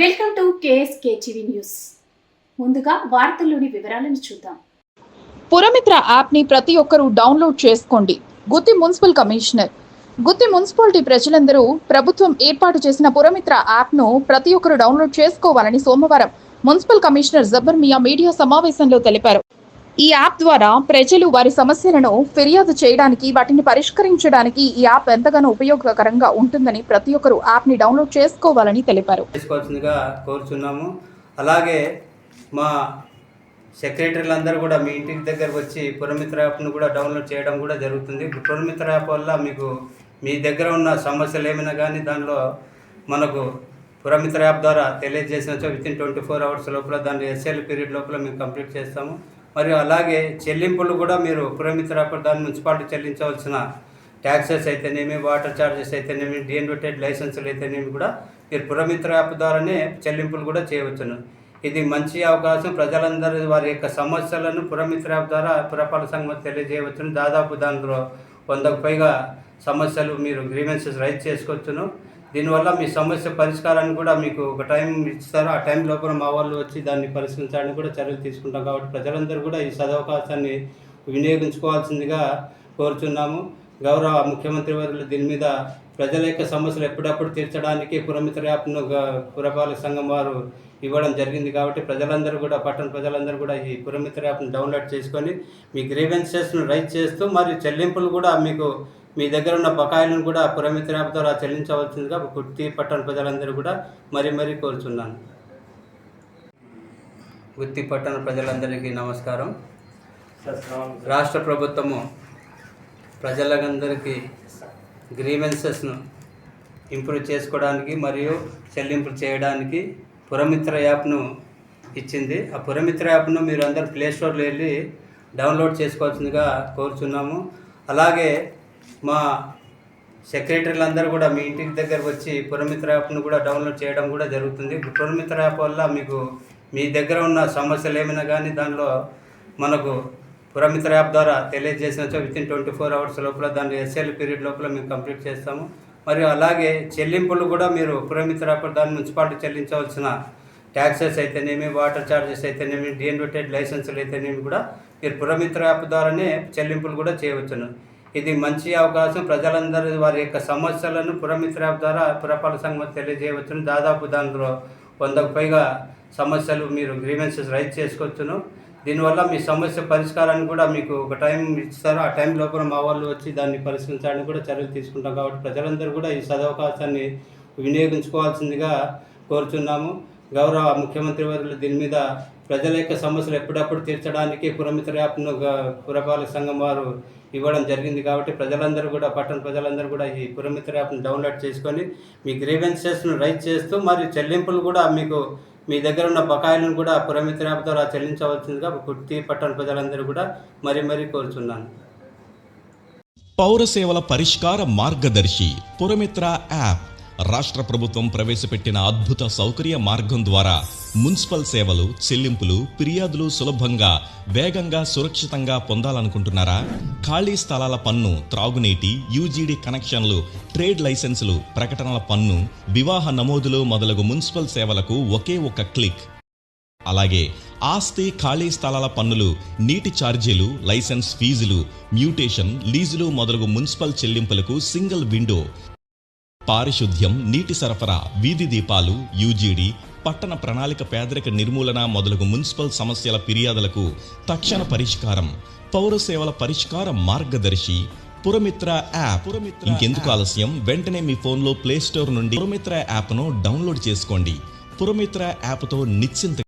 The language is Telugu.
Welcome to KSK TV news. ముందుగా వార్తల్లోని వివరాలను చూద్దాం. పురమిత్ర యాప్ని ప్రతి ఒక్కరూ డౌన్లోడ్ చేసుకోండి. Gooty municipal commissioner. Gooty municipality ప్రజలందరూ ప్రభుత్వం ఏర్పాటు చేసిన పురమిత్ర యాప్ను ప్రతి ఒక్కరూ డౌన్లోడ్ చేసుకోవాలని సోమవారం municipal commissioner Jabbar Miya media సమావేశంలో తెలిపారు. ఈ యాప్ ద్వారా ప్రజలు వారి సమస్యలను ఫిర్యాదు చేయడానికి వాటిని పరిష్కరించడానికి ఈ యాప్ ఎంతగానో ఉపయోగకరంగా ఉంటుందని ప్రతి ఒక్కరూ యాప్ని డౌన్లోడ్ చేసుకోవాలని తెలిపారు. చేసుకోవాల్సిందిగా కోరుచున్నాము. అలాగే మా సెక్రటరీలందరూ కూడా మీ ఇంటికి దగ్గరకు వచ్చి పురమిత్ర యాప్ను కూడా డౌన్లోడ్ చేయడం కూడా జరుగుతుంది. పురమిత్ర యాప్ వల్ల మీకు మీ దగ్గర ఉన్న సమస్యలు ఏమైనా కానీ దానిలో మనకు పురమిత్ర యాప్ ద్వారా తెలియజేసిన with in twenty four hours లోపల దాని ఎస్ఎల్ పీరియడ్ లోపల మేము కంప్లీట్ చేస్తాము. మరియు అలాగే చెల్లింపులు కూడా మీరు పురమిత్ర దాని మున్సిపాలిటీ చెల్లించవలసిన ట్యాక్సెస్ అయితేనేమి వాటర్ ఛార్జెస్ అయితేనేమి డిఎన్డోటెడ్ లైసెన్సులు అయితేనేమి కూడా మీరు పురమిత్ర యాప్ ద్వారానే చెల్లింపులు కూడా చేయవచ్చును. ఇది మంచి అవకాశం. ప్రజలందరూ వారి యొక్క సమస్యలను పురమిత్ర యాప్ ద్వారా పురపాలక సంఘం తెలియజేయవచ్చును. దాదాపు దాంట్లో వందకు పైగా సమస్యలు మీరు గ్రీవెన్సెస్ రైజ్ చేసుకోవచ్చును. దీనివల్ల మీ సమస్య పరిష్కారాన్ని కూడా మీకు ఒక టైం ఇస్తారు. ఆ టైం లోపల మా వాళ్ళు వచ్చి దాన్ని పరిష్కరించడానికి కూడా చర్యలు తీసుకుంటాం కాబట్టి ప్రజలందరూ కూడా ఈ సదవకాశాన్ని వినియోగించుకోవాల్సిందిగా కోరుచున్నాము. గౌరవ ముఖ్యమంత్రి వర్యులు దీని మీద ప్రజల యొక్క సమస్యలు ఎప్పుడప్పుడు తీర్చడానికి పురమిత్ర యాప్ను పురపాలక సంఘం వారు ఇవ్వడం జరిగింది. కాబట్టి ప్రజలందరూ కూడా పట్టణ ప్రజలందరూ కూడా ఈ పురమిత్ర యాప్ను డౌన్లోడ్ చేసుకొని మీ గ్రీవెన్సెస్ను రైజ్ చేస్తూ మరియు చెల్లింపులు కూడా మీకు మీ దగ్గర ఉన్న బకాయిలను కూడా పురమిత్ర యాప్ ద్వారా చెల్లించవలసిందిగా గుత్తి పట్టణ ప్రజలందరూ కూడా మరీ మరీ కోరుచున్నాను. గుత్తి పట్టణ ప్రజలందరికీ నమస్కారం. రాష్ట్ర ప్రభుత్వము ప్రజలందరికీ గ్రీవెన్సెస్ను ఇంప్రూవ్ చేసుకోవడానికి మరియు చెల్లింపులు చేయడానికి పురమిత్ర యాప్ను ఇచ్చింది. ఆ పురమిత్ర యాప్ను మీరు అందరు ప్లే స్టోర్లో వెళ్ళి డౌన్లోడ్ చేసుకోవాల్సిందిగా కోరుచున్నాము. అలాగే మా సెక్రటరీలు అందరూ కూడా మీ ఇంటికి దగ్గరకు వచ్చి పురమిత్ర యాప్ను కూడా డౌన్లోడ్ చేయడం కూడా జరుగుతుంది. పురమిత్ర యాప్ వల్ల మీకు మీ దగ్గర ఉన్న సమస్యలు ఏమైనా కానీ దానిలో మనకు పురమిత్ర యాప్ ద్వారా తెలియజేసిన with in twenty four hours లోపల దాని ఎస్ఎల్ పీరియడ్ లోపల మేము కంప్లీట్ చేస్తాము. మరియు అలాగే చెల్లింపులు కూడా మీరు పురమిత్ర యాప్ దాని మున్సిపాలిటీ చెల్లించవలసిన ట్యాక్సెస్ అయితేనేమి వాటర్ ఛార్జెస్ అయితేనేమి డిఎన్వెటెడ్ లైసెన్సులు అయితేనేమి కూడా మీరు పురమిత్ర యాప్ ద్వారానే చెల్లింపులు కూడా చేయవచ్చును. ఇది మంచి అవకాశం. ప్రజలందరూ వారి యొక్క సమస్యలను పురమిత్ర యాప్ ద్వారా పురపాలక సంఘం తెలియజేయవచ్చును. దాదాపు దాంట్లో వందకు పైగా సమస్యలు మీరు గ్రీవెన్సెస్ రైజ్ చేసుకోవచ్చును. దీనివల్ల మీ సమస్య పరిష్కారాన్ని కూడా మీకు ఒక టైం ఇస్తారు. ఆ టైం లోపల మా వాళ్ళు వచ్చి దాన్ని పరిష్కరించడానికి కూడా చర్యలు తీసుకుంటాం కాబట్టి ప్రజలందరూ కూడా ఈ సదవకాశాన్ని వినియోగించుకోవాల్సిందిగా కోరుచున్నాము. గౌరవ ముఖ్యమంత్రి వారు దీని మీద ప్రజల యొక్క సమస్యలు ఎప్పుడప్పుడు తీర్చడానికి పురమిత్ర యాప్ను పురపాలక సంఘం వారు ఇవ్వడం జరిగింది కాబట్టి ప్రజలందరూ కూడా పట్టణ ప్రజలందరూ కూడా ఈ పురమిత్ర యాప్ను డౌన్లోడ్ చేసుకొని మీ గ్రీవెన్సెస్ను రైజ్ చేస్తూ మరియు చెల్లింపులు కూడా మీకు మీ దగ్గర ఉన్న బకాయిలను కూడా పురమిత్ర యాప్ ద్వారా చెల్లించవలసిందిగా కుర్తి పట్టణ ప్రజలందరూ కూడా మరీ మరీ కోరుచున్నాను. పౌర సేవల పరిష్కార మార్గదర్శి పురమిత్ర యాప్. రాష్ట్ర ప్రభుత్వం ప్రవేశపెట్టిన అద్భుత సౌకర్య మార్గం ద్వారా మున్సిపల్ సేవలు చెల్లింపులు ఫిర్యాదులు సులభంగా వేగంగా సురక్షితంగా పొందాలనుకుంటున్నారా? ఖాళీ స్థలాల పన్ను త్రాగునీటి యూజీడీ కనెక్షన్లు ట్రేడ్ లైసెన్సులు ప్రకటనల పన్ను వివాహ నమోదులు మొదలగు మున్సిపల్ సేవలకు ఒకే ఒక క్లిక్. అలాగే ఆస్తి ఖాళీ స్థలాల పన్నులు నీటి ఛార్జీలు లైసెన్స్ ఫీజులు మ్యూటేషన్ లీజులు మొదలగు మున్సిపల్ చెల్లింపులకు సింగిల్ విండో పారిశుద్ధ్యం నీటి సరఫరా వీధి దీపాలు యూజీడీ పట్టణ ప్రణాళిక పేదరిక నిర్మూలన మొదలగు మున్సిపల్ సమస్యల ఫిర్యాదులకు తక్షణ పరిష్కారం. పౌర సేవల పరిష్కార మార్గదర్శి పురమిత్ర యాప్. ఇంకెందుకు ఆలస్యం? వెంటనే మీ ఫోన్లో ప్లే స్టోర్ నుండి పురమిత్ర యాప్ను డౌన్లోడ్ చేసుకోండి. పురమిత్ర యాప్తో నిశ్చింత